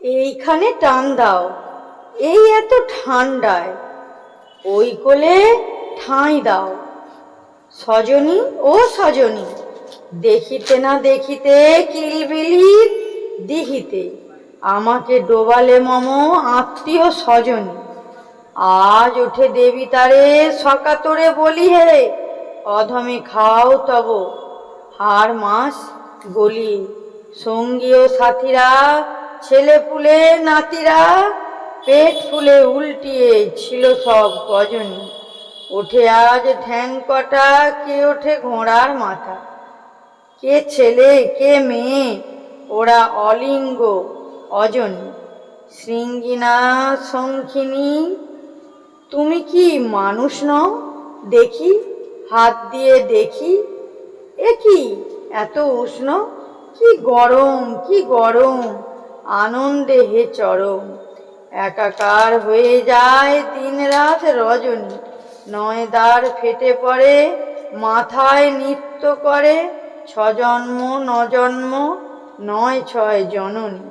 এইখানে টান দাও। এই এত ঠান্ডায়। ওই কোলে ঠাঁই দাও। সজনী, ও সজনী, দেখিতে না দেখিতে কিলবিলি দিহিতে। আমাকে ডোবালে মম আত্মীয় স্বজনী আজ উঠে দেবী তারে সকাতরে বলি হে অধমে খাও তব। হার মাস গলি। সঙ্গী ও সাথীরা ছেলে পুলে নাতিরা পেট ফুলে উল্টিয়ে ছিল সব গজনী। ওঠে আজ ঠ্যাং কটা, কে ওঠে ঘোড়ার মাথা। কে ছেলে, কে মেয়ে, ওরা অলিঙ্গ, অজনী। শৃঙ্গিনা শঙ্খিনী, তুমি কি মানুষ নও? দেখি, হাত দিয়ে দেখি। এ কি এত উষ্ণ? কি গরম কি গরম। আনন্দে হে চরম একাকার হয়ে যায় দিন রাত রজনী। নয় দ্বার ফেটে পড়ে, মাথায় নৃত্য করে, ছজন্ম, নজন্ম, নয় ছয় জননী।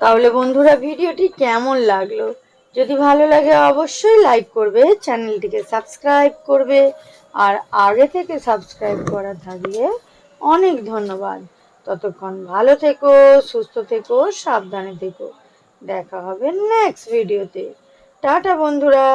তাহলে বন্ধুরা ভিডিওটি কেমন লাগল? যদি ভালো লাগে অবশ্যই লাইক করবে, চ্যানেলটিকে সাবস্ক্রাইব করবে, আর আগে থেকে সাবস্ক্রাইব করা থাকলে অনেক ধন্যবাদ। ততক্ষণ ভালো থেকো সুস্থ থেকো সাবধানে থেকো। দেখা হবে নেক্সট ভিডিওতে টাটা বন্ধুরা।